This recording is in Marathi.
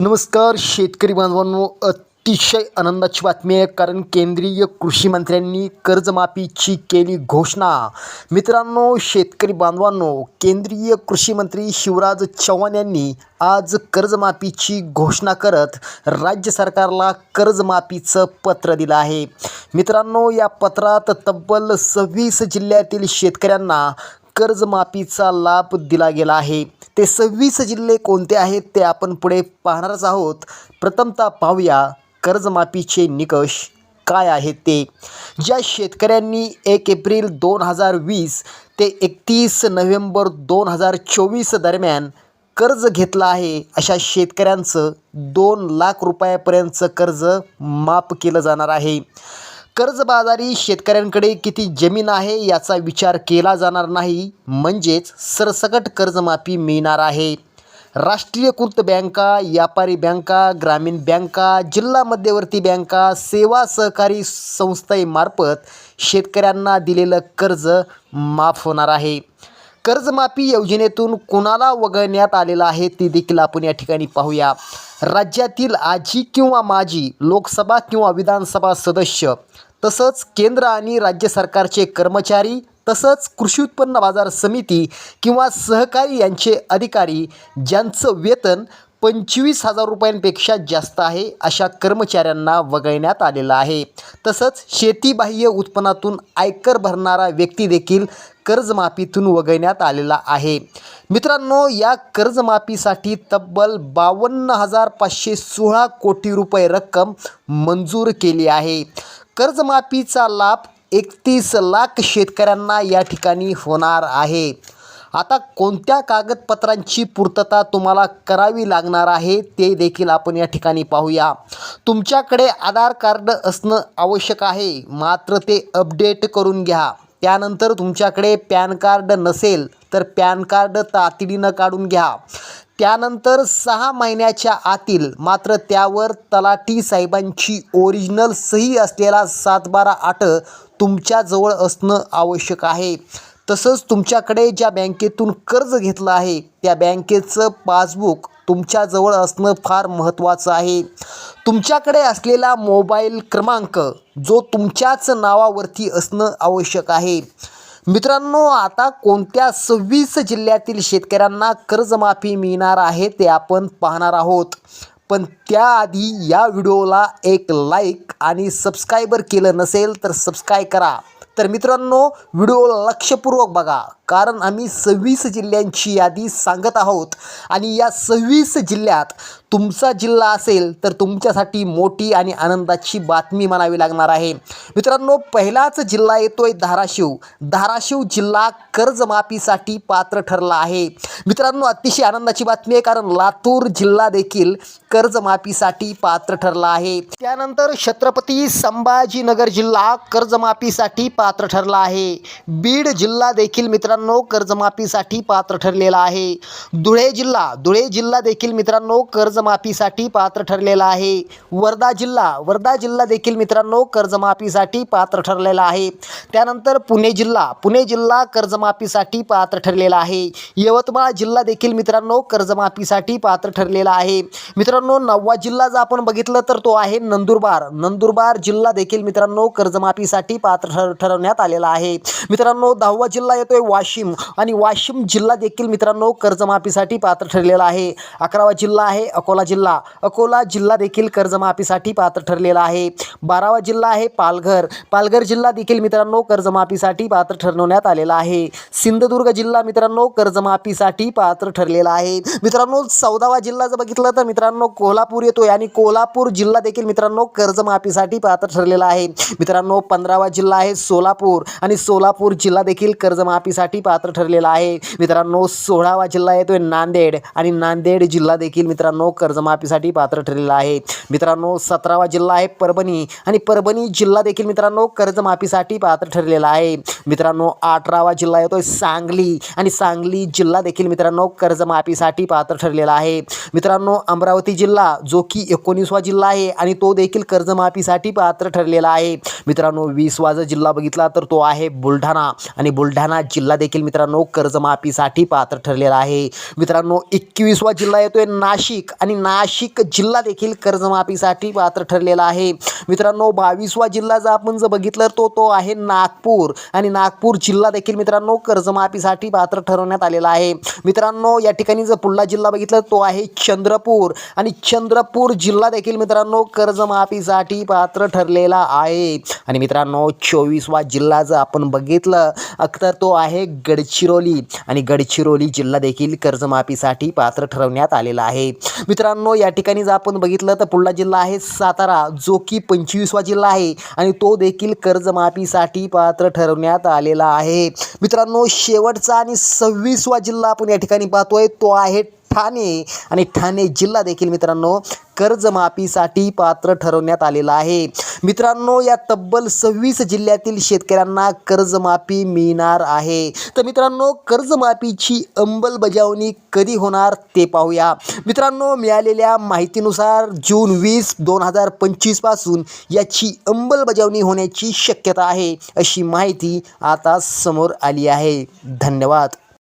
नमस्कार शेतकरी बांधवांनो. अतिशय आनंदाची बातमी आहे कारण केंद्रीय कृषी मंत्र्यांनी कर्जमाफीची केली घोषणा. मित्रांनो शेतकरी बांधवांनो केंद्रीय कृषी मंत्री शिवराज चव्हाण यांनी आज कर्जमाफीची घोषणा करत राज्य सरकारला कर्जमाफीचं पत्र दिलं आहे. मित्रांनो या पत्रात तब्बल सव्वीस जिल्ह्यातील शेतकऱ्यांना कर्जमाफीचा लाभ दिला गेला आहे. ते सव्वीस जिल्हे कोणते आहेत ते आपण पुढे पाहणारच आहोत. प्रथमतः पाहूया कर्जमाफीचे निकष काय आहेत ते. ज्या शेतकऱ्यांनी एक एप्रिल दोन हजार वीस ते एकतीस नोव्हेंबर दोन हजार चोवीस दरम्यान कर्ज घेतलं आहे अशा शेतकऱ्यांचं दोन लाख रुपयापर्यंतचं कर्ज माफ केलं जाणार आहे. कर्जबाजारी शेतकऱ्यांकडे किती जमीन आहे याचा विचार केला जाणार नाही. म्हणजेच सरसकट कर्जमाफी मिळणार आहे. राष्ट्रीयकृत बँका व्यापारी बँका ग्रामीण बँका जिल्हा मध्यवर्ती बँका सेवा सहकारी संस्थेमार्फत शेतकऱ्यांना दिलेलं कर्ज माफ होणार आहे. कर्जमाफी योजनेतून कुणाला वगळण्यात आलेलं आहे ते देखील आपण या ठिकाणी पाहूया. राज्यातील आजी किंवा माजी लोकसभा किंवा विधानसभा सदस्य तसंच केंद्र आणि राज्य सरकारचे कर्मचारी तसंच कृषी उत्पन्न बाजार समिती किंवा सहकारी यांचे अधिकारी ज्यांचं वेतन पंचवीस हजार रुपयांपेक्षा जास्त आहे अशा कर्मचाऱ्यांना वगळण्यात आलेलं आहे. तसंच शेतीबाह्य उत्पन्नातून आयकर भरणारा व्यक्ती देखील कर्जमाफीतून वगळण्यात आलेला आहे. मित्रांनो या कर्जमाफीसाठी तब्बल बावन्न हजार पाचशे सोळा कोटी रुपये रक्कम मंजूर केली आहे. कर्जमाफीचा लाभ एकतीस लाख शेतकऱ्यांना या ठिकाणी होणार आहे. आता कोणत्या कागदपत्रांची पूर्तता तुम्हाला करावी लागणार आहे ते देखील आपण या ठिकाणी पाहूया. तुमच्याकडे आधार कार्ड असणं आवश्यक आहे मात्र ते अपडेट करून घ्या. त्यानंतर तुमच्याकडे पॅन कार्ड नसेल तर पॅन कार्ड तातडीनं काढून घ्या. त्यानंतर सहा महिन्याच्या आतील मात्र त्यावर तलाठी साहेबांची ओरिजिनल सही असलेला सातबारा आठ तुमच्याजवळ असणं आवश्यक आहे. तसंच तुमच्याकडे ज्या बँकेतून कर्ज घेतलं आहे त्या बँकेचं पासबुक तुमच्याजवळ असणं फार महत्त्वाचं आहे. तुमच्याकडे असलेला मोबाईल क्रमांक जो तुमच्याच नावावरती असणं आवश्यक आहे. मित्रांनो आता कोणत्या सव्वीस जिल्ह्यातील शेतकऱ्यांना कर्जमाफी मिळणार आहे ते आपण पाहणार आहोत. पण त्याआधी या व्हिडिओला एक लाईक आणि सबस्क्रायबर केलं नसेल तर सबस्क्राईब करा. तर मित्रांनो व्हिडिओ लक्षपूर्वक बघा. कारण आम्ही सव्वीस जिल्ह्यांची यादी सांगत आहोत. आणि या सव्वीस जिल्ह्यात तुमचा जिल्हा असेल तर तुमच्यासाठी मोठी आणि आनंदाची बातमी म्हणावी लागणार आहे. मित्रांनो पहिलाच जिल्हा येतोय धाराशिव. धाराशिव जिल्हा कर्जमाफीसाठी पात्र ठरला आहे. मित्रांनो अतिशय आनंदाची बातमी आहे कारण लातूर जिल्हा देखील कर्जमाफीसाठी पात्र ठरला आहे. त्यानंतर छत्रपती संभाजीनगर जिल्हा कर्जमाफीसाठी पात्र ठरला आहे. बीड जिल्हा देखील मित्रांनो कर्जमाफीसाठी पात्र ठरलेला आहे. धुळे जिल्हा धुळे जिल्हा देखील मित्रांनो कर्जमाफीसाठी पात्र ठरलेला आहे. वर्धा जिल्हा वर्धा जिल्हा देखील मित्रांनो कर्जमाफीसाठी पात्र ठरलेला आहे. त्यानंतर पुणे जिल्हा पुणे जिल्हा कर्जमाफीसाठी पात्र ठरलेला आहे. यवतमाळ जिल्हा देखील मित्रांनो कर्जमाफीसाठी पात्र ठरलेला आहे. मित्रांनो नववा जिल्हा जर आपण बघितलं तर तो आहे नंदुरबार. नंदुरबार जिल्हा देखील मित्रांनो कर्जमाफीसाठी पात्र ठर ठरवण्यात आलेला आहे. मित्रांनो दहावा जिल्हा येतोय वाशिम. आणि वाशिम जिल्हा देखील मित्रांनो कर्जमाफीसाठी पात्र ठरलेला आहे. अकरावा जिल्हा आहे अकोला जिल्हा. अकोला जिल्हा देखील कर्जमाफीसाठी पात्र ठरलेला आहे. बारावा जिल्हा आहे पालघर. पालघर जिल्हा देखील मित्रांनो कर्जमाफीसाठी पात्र ठरवण्यात आलेला आहे. सिंधुदुर्ग जिल्हा मित्रांनो कर्जमाफीसाठी पात्र ठरलेला आहे. मित्रांनो चौदावा जिल्हा जर बघितलं तर मित्रांनो कोल्हापूर येतोय आणि कोल्हापूर जिल्हा देखील मित्रांनो कर्जमाफीसाठी पात्र ठरलेला आहे. मित्रांनो पंधरावा जिल्हा आहे सोलापूर आणि सोलापूर जिल्हा देखील कर्जमाफीसाठी पात्र ठरलेला आहे. मित्रांनो सोळावा जिल्हा येतोय नांदेड आणि नांदेड जिल्हा देखील मित्रांनो कर्जमाफीसाठी पात्र ठरलेला आहे. मित्रांनो सतरावा जिल्हा आहे परभणी आणि परभणी जिल्हा देखील मित्रांनो कर्जमाफीसाठी पात्र ठरलेला आहे. मित्रांनो अठरावा जिल्हा येतोय सांगली आणि सांगली जिल्हा देखील मित्रांनो कर्जमाफीसाठी पात्र ठरलेला आहे. मित्रांनो अमरावती जिल्हा जो की एकोणीसवा जिल्हा आहे आणि तो देखील कर्जमाफीसाठी पात्र ठरलेला आहे. मित्रांनो वीसवा जर जिल्हा बघितला तर तो आहे बुलढाणा आणि बुलढाणा जिल्हा देखील मित्रांनो कर्जमाफीसाठी पात्र ठरलेला आहे. मित्रांनो एकवीसवा जिल्हा येतोय नाशिक आणि नाशिक जिल्हा देखील कर्जमाफीसाठी पात्र ठरलेला आहे. मित्रांनो बावीसवा जिल्हा जर आपण जर बघितलं तो तो आहे नागपूर आणि नागपूर जिल्हा देखील मित्रांनो कर्जमाफीसाठी पात्र ठरवण्यात आलेला आहे. मित्रांनो या ठिकाणी जर पुढला जिल्हा बघितला तो आहे चंद्रपूर आणि चंद्रपूर जिल्हा देखील मित्रांनो कर्जमाफीसाठी पात्र ठरलेला आहे. आणि मित्रांनो चोवीसवा जिल्हा जर आपण बघितलं तर तो आहे गडचिरोली आणि गडचिरोली जिल्हा देखील कर्जमाफीसाठी पात्र ठरवण्यात आलेला आहे. मित्रांनो या ठिकाणी जर आपण बघितलं तर पुढला जिल्हा आहे सातारा जो की पंचवीसवा जिल्हा आहे आणि तो देखील कर्जमाफीसाठी पात्र ठरवण्यात आलेला आहे. मित्रांनो शेवटचा आणि सव्वीसवा जिल्हा आपण या ठिकाणी पाहतोय तो आहे ठाणे आणि ठाणे जिल्हा देखील मित्रांनो कर्जमाफीसाठी पात्र ठरवण्यात आलेला आहे. मित्रांनो या तब्बल सव्वीस जिल्ह्यातील शेतकऱ्यांना कर्जमाफी मिळणार आहे. तर मित्रांनो कर्जमाफीची अंमलबजावणी कधी होणार ते पाहूया. मित्रांनो मिळालेल्या माहितीनुसार जून वीस दोन हजार पंचवीसपासून याची अंमलबजावणी होण्याची शक्यता आहे अशी माहिती आता समोर आली आहे. धन्यवाद.